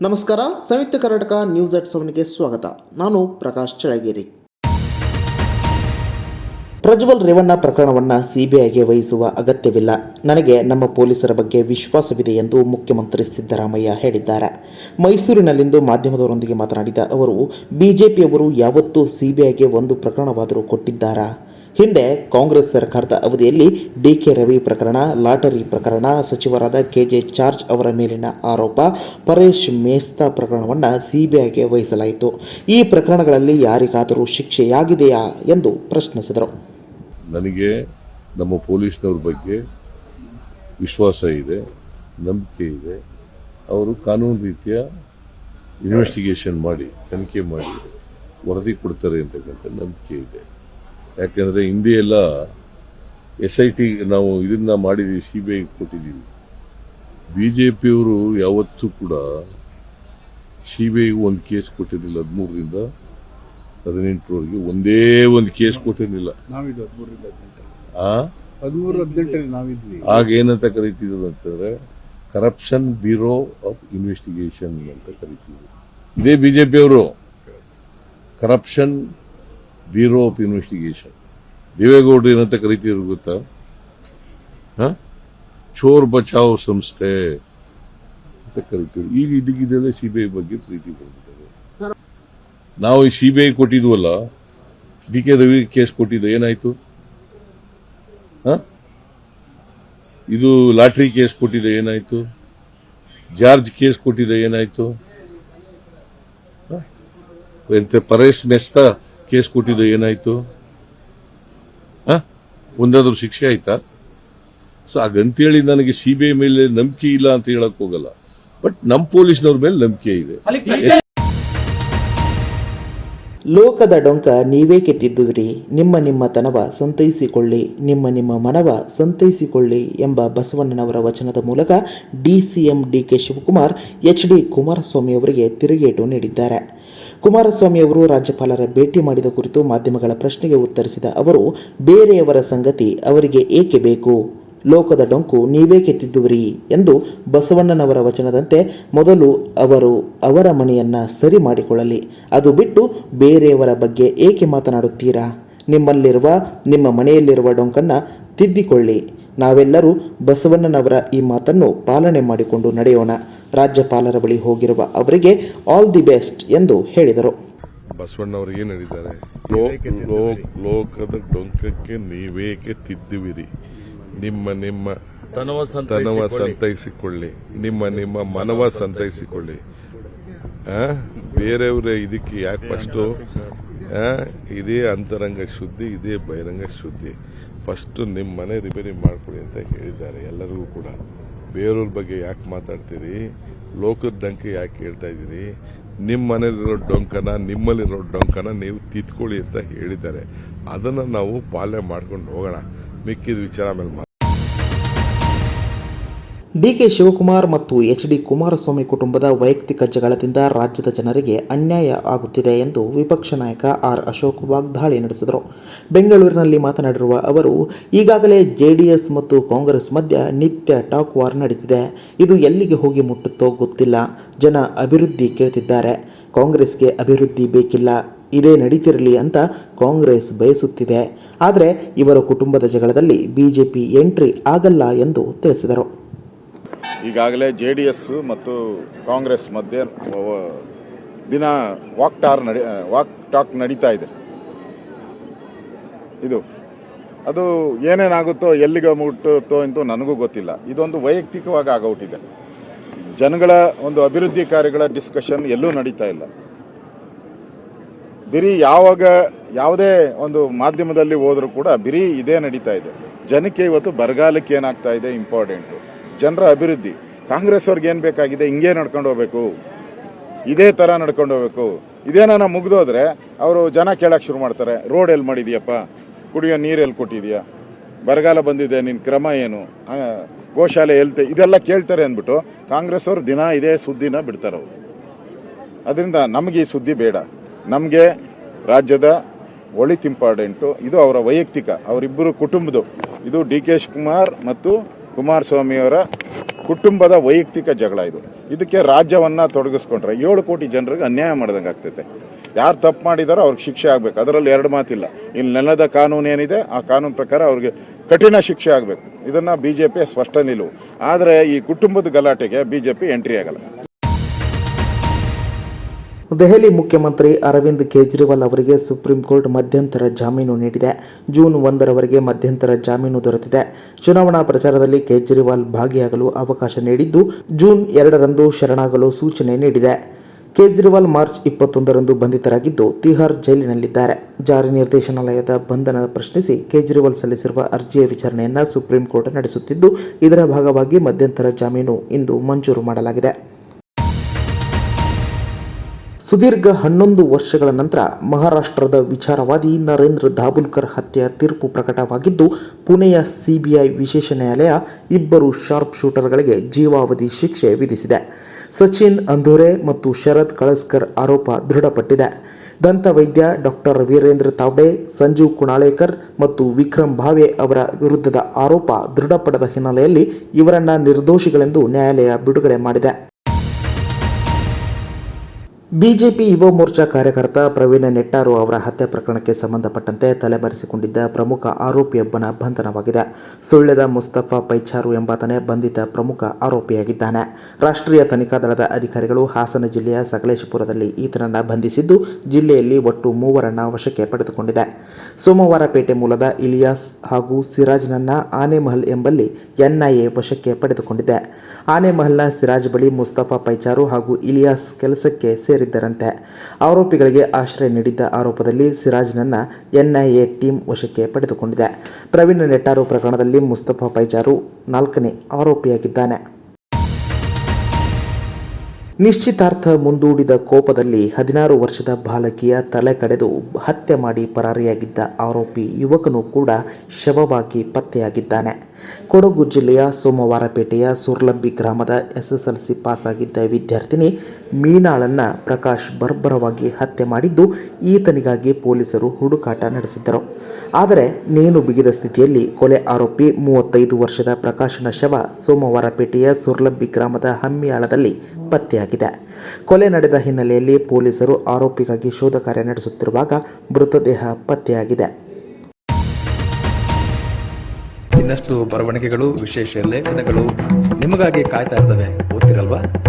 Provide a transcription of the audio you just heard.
ನಮಸ್ಕಾರ, Samyukta Karnataka news at ಸೆವೆನ್ಗೆ ಸ್ವಾಗತ. ನಾನು ಪ್ರಕಾಶ್ ಚಳಗಿರಿ ಪ್ರಜ್ವಲ್ ರೇವಣ್ಣ ಪ್ರಕರಣವನ್ನು ಸಿಬಿಐಗೆ ವಹಿಸುವ ಅಗತ್ಯವಿಲ್ಲ. ನನಗೆ ನಮ್ಮ ಪೊಲೀಸರ ಬಗ್ಗೆ ವಿಶ್ವಾಸವಿದೆ ಎಂದು ಮುಖ್ಯಮಂತ್ರಿ ಸಿದ್ದರಾಮಯ್ಯ ಹೇಳಿದ್ದಾರೆ. ಮೈಸೂರಿನಲ್ಲಿಂದು ಮಾಧ್ಯಮದವರೊಂದಿಗೆ ಮಾತನಾಡಿದ ಅವರು, ಬಿಜೆಪಿಯವರು ಯಾವತ್ತೂ ಸಿಬಿಐಗೆ ಒಂದು ಪ್ರಕರಣವಾದರೂ ಕೊಟ್ಟಿದ್ದಾರಾ? ಹಿಂದೆ ಕಾಂಗ್ರೆಸ್ ಸರ್ಕಾರದ ಅವಧಿಯಲ್ಲಿ ಡಿ ಕೆ ರವಿ ಪ್ರಕರಣ, ಲಾಟರಿ ಪ್ರಕರಣ, ಸಚಿವರಾದ ಕೆ ಜೆ ಜಾರ್ಜ್ ಅವರ ಮೇಲಿನ ಆರೋಪ, ಪರೇಶ್ ಮೇಸ್ತಾ ಪ್ರಕರಣವನ್ನು ಸಿಬಿಐಗೆ ವಹಿಸಲಾಯಿತು. ಈ ಪ್ರಕರಣಗಳಲ್ಲಿ ಯಾರಿಗಾದರೂ ಶಿಕ್ಷೆಯಾಗಿದೆಯಾ ಎಂದು ಪ್ರಶ್ನಿಸಿದರು. ನನಗೆ ನಮ್ಮ ಪೊಲೀಸ್ನವ್ರ ಬಗ್ಗೆ ವಿಶ್ವಾಸ ಇದೆ, ನಂಬಿಕೆ ಇದೆ. ಅವರು ಕಾನೂನು ರೀತಿಯ ಇನ್ವೆಸ್ಟಿಗೇಷನ್ ಮಾಡಿ, ತನಿಖೆ ಮಾಡಿ ವರದಿ ಕೊಡ್ತಾರೆ ಅಂತಕ್ಕಂಥ ನಂಬಿಕೆ ಇದೆ. ಯಾಕೆಂದ್ರೆ ಹಿಂದೆ ಎಲ್ಲ ಎಸ್ ಐ ಟಿ ನಾವು ಇದನ್ನ ಬಿ ಐಗೆ ಕೊಟ್ಟಿದ್ದೀವಿ. ಬಿಜೆಪಿಯವರು ಯಾವತ್ತೂ ಕೂಡ ಸಿ ಬಿ ಐಗೂ ಒಂದು ಕೇಸ್ ಕೊಟ್ಟಿರಲಿಲ್ಲ ಹದಿಮೂರರಿಂದ ಹದಿನೆಂಟರವರೆಗೆ. ಒಂದೇ ಒಂದು ಕೇಸ್ ಕೊಟ್ಟಿರಲಿಲ್ಲ. ಆಗ ಏನಂತ ಕರಿತಿದ್ರು ಅಂತಂದ್ರೆ ಕರಪ್ಷನ್ ಬ್ಯೂರೋ ಆಫ್ ಇನ್ವೆಸ್ಟಿಗೇಷನ್ ಅಂತ ಕರಿತಿದ್ರು. ಇದೇ ಬಿಜೆಪಿಯವರು. ಕರಪ್ಷನ್ ಬ್ಯೂರೋ ಆಫ್ ಇನ್ವೆಸ್ಟಿಗೇಷನ್ ದೇವೇಗೌಡರು ಏನಂತ ಕರಿತಿದ್ರು ಗೊತ್ತಾ? ಚೋರ್ ಬಚಾವ್ ಸಂಸ್ಥೆ ಅಂತ ಕರಿತಿದ್ರು ಈಗ ಇದಕ್ಕಿದ್ದಲ್ಲೇ ಸಿಬಿಐ ಬಗ್ಗೆ ಸಿಟಿ ಬಂದಿದ್ದಾರೆ ನಾವು ಈ ಸಿಬಿಐ ಕೊಟ್ಟಿದ್ವಲ್ಲ ಡಿ ಕೆ ರವಿ ಕೇಸ್ ಕೊಟ್ಟಿದ್ದ ಏನಾಯ್ತು? ಇದು ಲಾಟ್ರಿ ಕೇಸ್ ಕೊಟ್ಟಿದ್ದ ಏನಾಯ್ತು ಜಾರ್ಜ್ ಕೇಸ್ ಕೊಟ್ಟಿದ್ದ ಏನಾಯ್ತು ಪರೇಶ್ ಮೆಸ್ತಾ ಕೇಸ್ ಕೊಟ್ಟಿದ್ದು ಏನಾಯ್ತು? ಒಂದಾದ್ರೂ ಶಿಕ್ಷೆ ಆಯ್ತಾ? ಸೊ, ಹಾಗಂತೇಳಿ ನನಗೆ ಸಿಬಿಐ ಮೇಲೆ ನಂಬಿಕೆ ಇಲ್ಲ ಅಂತ ಹೇಳಕ್ ಹೋಗಲ್ಲ. ಬಟ್ ನಮ್ಮ ಪೊಲೀಸ್ನವ್ರ ಮೇಲೆ ನಂಬಿಕೆ ಇದೆ. ಲೋಕದ ಡೊಂಕ ನೀವೇ ತಿದ್ದುವಿರಿ ನಿಮ್ಮ ನಿಮ್ಮ ತನವ ಸಂತೈಸಿಕೊಳ್ಳಿ, ನಿಮ್ಮ ನಿಮ್ಮ ಮನವ ಸಂತೈಸಿಕೊಳ್ಳಿ ಎಂಬ ಬಸವಣ್ಣನವರ ವಚನದ ಮೂಲಕ DCM DK Shivakumar, H D Kumaraswamy ಅವರಿಗೆ ತಿರುಗೇಟು ನೀಡಿದ್ದಾರೆ. ಕುಮಾರಸ್ವಾಮಿ ಅವರು ರಾಜ್ಯಪಾಲರ ಭೇಟಿ ಮಾಡಿದ ಕುರಿತು ಮಾಧ್ಯಮಗಳ ಪ್ರಶ್ನೆಗೆ ಉತ್ತರಿಸಿದ ಅವರು, ಬೇರೆಯವರ ಸಂಗತಿ ಅವರಿಗೆ ಏಕೆ ಬೇಕು? ಲೋಕದ ಡೊಂಕು ನೀವೇ ಕೆತ್ತಿದ್ದುವರಿ ಎಂದು ಬಸವಣ್ಣನವರ ವಚನದಂತೆ ಮೊದಲು ಅವರು ಅವರ ಮನೆಯನ್ನ ಸರಿ ಮಾಡಿಕೊಳ್ಳಲಿ. ಅದು ಬಿಟ್ಟು ಬೇರೆಯವರ ಬಗ್ಗೆ ಏಕೆ ಮಾತನಾಡುತ್ತೀರಾ? ನಿಮ್ಮಲ್ಲಿರುವ, ನಿಮ್ಮ ಮನೆಯಲ್ಲಿರುವ ಡೊಂಕನ್ನು ತಿದ್ದಿಕೊಳ್ಳಿ. ನಾವೆಲ್ಲರೂ ಬಸವಣ್ಣನವರ ಈ ಮಾತನ್ನು ಪಾಲನೆ ಮಾಡಿಕೊಂಡು ನಡೆಯೋಣ. ರಾಜ್ಯಪಾಲರ ಬಳಿ ಹೋಗಿರುವ ಅವರಿಗೆ ಆಲ್ ದಿ ಬೆಸ್ಟ್ ಎಂದು ಹೇಳಿದರು. ಬಸವಣ್ಣವರು ಏನ್ ಹೇಳಿದ್ದಾರೆ? ಲೋಕದ ಡೊಂಕಕ್ಕೆ ನೀವೇಕೆ ತಿದ್ದುವಿರಿ? ನಿಮ್ಮ ನಿಮ್ಮ ತನವ ಸಂತೈಸಿಕೊಳ್ಳಿ. ನಿಮ್ಮ ನಿಮ್ಮ ಮನವ ಸಂತೈಸಿಕೊಳ್ಳಿ. ಆ? ಬೇರೆಯವರ ಇದಕ್ಕೆ ಯಾಕೆ ಫಸ್ಟ್? ಇದೇ ಅಂತರಂಗ ಶುದ್ಧಿ, ಇದೇ ಬಹಿರಂಗ ಶುದ್ಧಿ. ಫಸ್ಟ್ ನಿಮ್ಮ ಮನೆ ರಿಪೇರಿ ಮಾಡಿಕೊಡಿ ಅಂತ ಹೇಳಿದ್ದಾರೆ, ಎಲ್ಲರಿಗೂ ಕೂಡ. ಬೇರೆಯವ್ರ ಬಗ್ಗೆ ಯಾಕೆ ಮಾತಾಡ್ತೀರಿ? ಲೋಕದ ಡಂಕೆ ಯಾಕೆ ಹೇಳ್ತಾ ಇದ್ದೀರಿ? ನಿಮ್ಮ ಮನೇಲಿರೋ ಡೊಂಕನ, ನಿಮ್ಮಲ್ಲಿರೋ ಡೊಂಕನ ನೀವು ತಿದ್ಕೊಳ್ಳಿ ಅಂತ ಹೇಳಿದ್ದಾರೆ. ಅದನ್ನು ನಾವು ಪಾಲನೆ ಮಾಡ್ಕೊಂಡು ಹೋಗೋಣ. ಮಿಕ್ಕಿದ ವಿಚಾರ ಮೇಲೆ. ಡಿಕೆ ಶಿವಕುಮಾರ್ ಮತ್ತು ಎಚ್ ಡಿ ಕುಮಾರಸ್ವಾಮಿ ಕುಟುಂಬದ ವೈಯಕ್ತಿಕ ಜಗಳದಿಂದ ರಾಜ್ಯದ ಜನರಿಗೆ ಅನ್ಯಾಯ ಆಗುತ್ತಿದೆ ಎಂದು ವಿಪಕ್ಷ ನಾಯಕ ಆರ್ ಅಶೋಕ್ ವಾಗ್ದಾಳಿ ನಡೆಸಿದರು. ಬೆಂಗಳೂರಿನಲ್ಲಿ ಮಾತನಾಡಿರುವ ಅವರು, ಈಗಾಗಲೇ ಜೆಡಿಎಸ್ ಮತ್ತು ಕಾಂಗ್ರೆಸ್ ಮಧ್ಯ ನಿತ್ಯ ಟಾಕ್ ವಾರ್ ನಡೆದಿದೆ ಇದು ಎಲ್ಲಿಗೆ ಹೋಗಿ ಮುಟ್ಟುತ್ತೋ ಗೊತ್ತಿಲ್ಲ. ಜನ ಅಭಿವೃದ್ಧಿ ಕೇಳ್ತಿದ್ದಾರೆ. ಕಾಂಗ್ರೆಸ್ಗೆ ಅಭಿವೃದ್ಧಿ ಬೇಕಿಲ್ಲ. ಇದೇ ನಡೀತಿರಲಿ ಅಂತ ಕಾಂಗ್ರೆಸ್ ಬಯಸುತ್ತಿದೆ. ಆದರೆ, ಇವರ ಕುಟುಂಬದ ಜಗಳದಲ್ಲಿ ಬಿಜೆಪಿ ಎಂಟ್ರಿ ಆಗಲ್ಲ ಎಂದು ತಿಳಿಸಿದರು. ಈಗಾಗಲೇ ಜೆ ಡಿ ಎಸ್ ಮತ್ತು ಕಾಂಗ್ರೆಸ್ ಮಧ್ಯೆ ದಿನ ವಾಕ್ ಟಾರ್ ನಡಿ ವಾಕ್ ಟಾಕ್ ನಡೀತಾ ಇದೆ. ಇದು, ಅದು ಏನೇನಾಗುತ್ತೋ ಎಲ್ಲಿಗೆ ಮುಟ್ಟುತ್ತೋ ಅಂತ ನನಗೂ ಗೊತ್ತಿಲ್ಲ. ಇದೊಂದು ವೈಯಕ್ತಿಕವಾಗಿ ಆಗೋಟಿದೆ ಜನಗಳ ಒಂದು ಅಭಿವೃದ್ಧಿ ಕಾರ್ಯಗಳ ಡಿಸ್ಕಷನ್ ಎಲ್ಲೂ ನಡೀತಾ ಇಲ್ಲ. ಬಿರಿ ಯಾವಾಗ ಯಾವುದೇ ಒಂದು ಮಾಧ್ಯಮದಲ್ಲಿ ಹೋದರೂ ಕೂಡ ಬಿರಿ ಇದೇ ನಡೀತಾ ಇದೆ. ಜನಕ್ಕೆ ಇವತ್ತು ಬರಗಾಲಕ್ಕೆ ಏನಾಗ್ತಾ ಇದೆ ಇಂಪಾರ್ಟೆಂಟು ಜನರ ಅಭಿವೃದ್ಧಿ. ಕಾಂಗ್ರೆಸ್ ಅವ್ರಿಗೆ ಏನು ಬೇಕಾಗಿದೆ, ಹಿಂಗೆ ನಡ್ಕೊಂಡು ಹೋಗ್ಬೇಕು. ಇದೇ ಥರ ನಡ್ಕೊಂಡು ಹೋಗ್ಬೇಕು. ಇದೇನ ಮುಗ್ದೋದ್ರೆ ಅವರು ಜನ ಕೇಳಕ್ಕೆ ಶುರು ಮಾಡ್ತಾರೆ. ರೋಡ್ ಎಲ್ಲಿ ಮಾಡಿದ್ಯಪ್ಪ? ಕುಡಿಯೋ ನೀರು ಎಲ್ಲಿ ಕೊಟ್ಟಿದ್ಯಾ? ಬರಗಾಲ ಬಂದಿದೆ ನಿನ್ನ ಕ್ರಮ ಏನು? ಗೋಶಾಲೆ ಎಲ್ತೆ, ಇದೆಲ್ಲ ಕೇಳ್ತಾರೆ ಅಂದ್ಬಿಟ್ಟು ಕಾಂಗ್ರೆಸ್ ಅವರು ದಿನ ಇದೇ ಸುದ್ದಿನ ಬಿಡ್ತಾರೆ ಅವರು. ಅದರಿಂದ ನಮಗೆ ಈ ಸುದ್ದಿ ಬೇಡ. ನಮಗೆ ರಾಜ್ಯದ ಒಳಿತು ಇಂಪಾರ್ಟೆಂಟು ಇದು ಅವರ ವೈಯಕ್ತಿಕ, ಅವರಿಬ್ಬರು ಕುಟುಂಬದು. ಇದು ಡಿ ಕೆ ಶಿವಕುಮಾರ್ ಮತ್ತು ಕುಮಾರಸ್ವಾಮಿಯವರ ಕುಟುಂಬದ ವೈಯಕ್ತಿಕ ಜಗಳ ಇದು. ಇದಕ್ಕೆ ರಾಜ್ಯವನ್ನ ತೊಡಗಿಸ್ಕೊಂಡ್ರೆ ಏಳು ಕೋಟಿ ಜನರಿಗೆ ಅನ್ಯಾಯ ಮಾಡ್ದಂಗೆ ಆಗ್ತೈತೆ. ಯಾರು ತಪ್ಪು ಮಾಡಿದಾರೋ ಅವ್ರಿಗೆ ಶಿಕ್ಷೆ ಆಗ್ಬೇಕು. ಅದರಲ್ಲಿ ಎರಡು ಮಾತಿಲ್ಲ. ಇಲ್ಲಿ ನೆಲದ ಕಾನೂನು ಏನಿದೆ, ಆ ಕಾನೂನು ಪ್ರಕಾರ ಅವ್ರಿಗೆ ಕಠಿಣ ಶಿಕ್ಷೆ ಆಗಬೇಕು. ಇದನ್ನ ಬಿಜೆಪಿ ಸ್ಪಷ್ಟ ನಿಲುವು. ಆದರೆ ಈ ಕುಟುಂಬದ ಗಲಾಟೆಗೆ ಬಿಜೆಪಿ ಎಂಟ್ರಿ ಆಗಲ್ಲ. ದೆಹಲಿ ಮುಖ್ಯಮಂತ್ರಿ ಅರವಿಂದ್ ಕೇಜ್ರಿವಾಲ್ ಅವರಿಗೆ ಸುಪ್ರೀಂ ಕೋರ್ಟ್ ಮಧ್ಯಂತರ ಜಾಮೀನು ನೀಡಿದೆ. ಜೂನ್ ಒಂದರವರೆಗೆ ಮಧ್ಯಂತರ ಜಾಮೀನು ದೊರೆತಿದೆ. ಚುನಾವಣಾ ಪ್ರಚಾರದಲ್ಲಿ ಕೇಜ್ರಿವಾಲ್ ಭಾಗಿಯಾಗಲು ಅವಕಾಶ ನೀಡಿದ್ದು, ಜೂನ್ ಎರಡರಂದು ಶರಣಾಗಲು ಸೂಚನೆ ನೀಡಿದೆ. ಕೇಜ್ರಿವಾಲ್ ಮಾರ್ಚ್ ಇಪ್ಪತ್ತೊಂದರಂದು ಬಂಧಿತರಾಗಿದ್ದು, ತಿಹಾರ್ ಜೈಲಿನಲ್ಲಿದ್ದಾರೆ. ಜಾರಿ ನಿರ್ದೇಶನಾಲಯದ ಬಂಧನ ಪ್ರಶ್ನಿಸಿ ಕೇಜ್ರಿವಾಲ್ ಸಲ್ಲಿಸಿರುವ ಅರ್ಜಿಯ ವಿಚಾರಣೆಯನ್ನು ಸುಪ್ರೀಂ ಕೋರ್ಟ್ ನಡೆಸುತ್ತಿದ್ದು, ಇದರ ಭಾಗವಾಗಿ ಮಧ್ಯಂತರ ಜಾಮೀನು ಇಂದು ಮಂಜೂರು ಮಾಡಲಾಗಿದೆ. ಸುದೀರ್ಘ ಹನ್ನೊಂದು ವರ್ಷಗಳ ನಂತರ ಮಹಾರಾಷ್ಟ್ರದ ವಿಚಾರವಾದಿ ನರೇಂದ್ರ ದಾಭೋಲ್ಕರ್ ಹತ್ಯೆಯ ತೀರ್ಪು ಪ್ರಕಟವಾಗಿದ್ದು, ಪುಣೆಯ ಸಿಬಿಐ ವಿಶೇಷ ನ್ಯಾಯಾಲಯ ಇಬ್ಬರು ಶಾರ್ಪ್ ಶೂಟರ್ಗಳಿಗೆ ಜೀವಾವಧಿ ಶಿಕ್ಷೆ ವಿಧಿಸಿದೆ. ಸಚಿನ್ ಅಂಧೋರೆ ಮತ್ತು ಶರದ್ ಕಳಸ್ಕರ್ ಆರೋಪ ದೃಢಪಟ್ಟಿದೆ. ದಂತವೈದ್ಯ ಡಾಕ್ಟರ್ ವೀರೇಂದ್ರ ತಾವ್ಡೆ, ಸಂಜೀವ್ ಕುಣಾಳೇಕರ್ ಮತ್ತು ವಿಕ್ರಮ್ ಭಾವೆ ಅವರ ವಿರುದ್ಧದ ಆರೋಪ ದೃಢಪಡದ ಹಿನ್ನೆಲೆಯಲ್ಲಿ ಇವರನ್ನ ನಿರ್ದೋಷಿಗಳೆಂದು ನ್ಯಾಯಾಲಯ ಬಿಡುಗಡೆ ಮಾಡಿದೆ. ಬಿಜೆಪಿ ಯುವ ಮೋರ್ಚಾ ಕಾರ್ಯಕರ್ತ ಪ್ರವೀಣ ನೆಟ್ಟಾರು ಅವರ ಹತ್ಯೆ ಪ್ರಕರಣಕ್ಕೆ ಸಂಬಂಧಪಟ್ಟಂತೆ ತಲೆಮರೆಸಿಕೊಂಡಿದ್ದ ಪ್ರಮುಖ ಆರೋಪಿಯೊಬ್ಬನ ಬಂಧನವಾಗಿದೆ. ಸುಳ್ಯದ ಮುಸ್ತಫಾ ಪೈಚಾರು ಎಂಬಾತನೇ ಬಂಧಿತ ಪ್ರಮುಖ ಆರೋಪಿಯಾಗಿದ್ದಾನೆ. ರಾಷ್ಟ್ರೀಯ ತನಿಖಾ ದಳದ ಅಧಿಕಾರಿಗಳು ಹಾಸನ ಜಿಲ್ಲೆಯ ಸಕಲೇಶಪುರದಲ್ಲಿ ಈತನನ್ನು ಬಂಧಿಸಿದ್ದು ಜಿಲ್ಲೆಯಲ್ಲಿ ಒಟ್ಟು ಮೂವರನ್ನ ವಶಕ್ಕೆ ಪಡೆದುಕೊಂಡಿದೆ. ಸೋಮವಾರಪೇಟೆ ಮೂಲದ ಇಲಿಯಾಸ್ ಹಾಗೂ ಸಿರಾಜ್ನನ್ನ ಆನೆಮಹಲ್ ಎಂಬಲ್ಲಿ ಎನ್ಐಎ ವಶಕ್ಕೆ ಪಡೆದುಕೊಂಡಿದೆ. ಆನೆಮಹಲ್ನ ಸಿರಾಜ್ ಬಳಿ ಮುಸ್ತಫಾ ಪೈಚಾರು ಹಾಗೂ ಇಲಿಯಾಸ್ ಕೆಲಸಕ್ಕೆ ಸೇರಿದ್ದರಂತೆ. ಆರೋಪಿಗಳಿಗೆ ಆಶ್ರಯ ನೀಡಿದ್ದ ಆರೋಪದಲ್ಲಿ ಸಿರಾಜ್ನನ್ನ ಎನ್ಐಎ ಟೀಮ್ ವಶಕ್ಕೆ ಪಡೆದುಕೊಂಡಿದೆ. ಪ್ರವೀಣ್ ನೆಟ್ಟಾರು ಪ್ರಕರಣದಲ್ಲಿ ಮುಸ್ತಫಾ ಪೈಚಾರು ನಾಲ್ಕನೇ ಆರೋಪಿಯಾಗಿದ್ದಾನೆ. ನಿಶ್ಚಿತಾರ್ಥ ಮುಂದೂಡಿದ ಕೋಪದಲ್ಲಿ ಹದಿನಾರು ವರ್ಷದ ಬಾಲಕಿಯ ತಲೆ ಕಡೆದು ಹತ್ಯೆ ಮಾಡಿ ಪರಾರಿಯಾಗಿದ್ದ ಆರೋಪಿ ಯುವಕನು ಕೂಡ ಶವವಾಗಿ ಪತ್ತೆಯಾಗಿದ್ದಾನೆ. ಕೊಡಗು ಜಿಲ್ಲೆಯ ಸೋಮವಾರಪೇಟೆಯ ಸುರ್ಲಂಬಿ ಗ್ರಾಮದ ಎಸ್ಎಸ್ಎಲ್ಸಿ ಪಾಸಾಗಿದ್ದ ವಿದ್ಯಾರ್ಥಿನಿ ಮೀನಾಳನ್ನ ಪ್ರಕಾಶ್ ಬರ್ಬರವಾಗಿ ಹತ್ಯೆ ಮಾಡಿದ್ದು ಈತನಿಗಾಗಿ ಪೊಲೀಸರು ಹುಡುಕಾಟ ನಡೆಸಿದ್ದರು. ಆದರೆ ನೇಣು ಬಿಗಿದ ಸ್ಥಿತಿಯಲ್ಲಿ ಕೊಲೆ ಆರೋಪಿ ಮೂವತ್ತೈದು ವರ್ಷದ ಪ್ರಕಾಶನ ಶವ ಸೋಮವಾರಪೇಟೆಯ ಸುರ್ಲಂಬಿ ಗ್ರಾಮದ ಹಮ್ಮಿಯಾಳದಲ್ಲಿ ಪತ್ತೆಯಾಗಿದೆ. ಕೊಲೆ ನಡೆದ ಹಿನ್ನೆಲೆಯಲ್ಲಿ ಪೊಲೀಸರು ಆರೋಪಿಗಾಗಿ ಶೋಧ ಕಾರ್ಯ ನಡೆಸುತ್ತಿರುವಾಗ ಮೃತದೇಹ ಪತ್ತೆಯಾಗಿದೆ. ಇನ್ನಷ್ಟು ಬರವಣಿಗೆಗಳು, ವಿಶೇಷ ಲೇಖನಗಳು ನಿಮಗಾಗಿ ಕಾಯ್ತಾ ಇರ್ತವೆ. ಓದ್ತಿರಲ್ವಾ?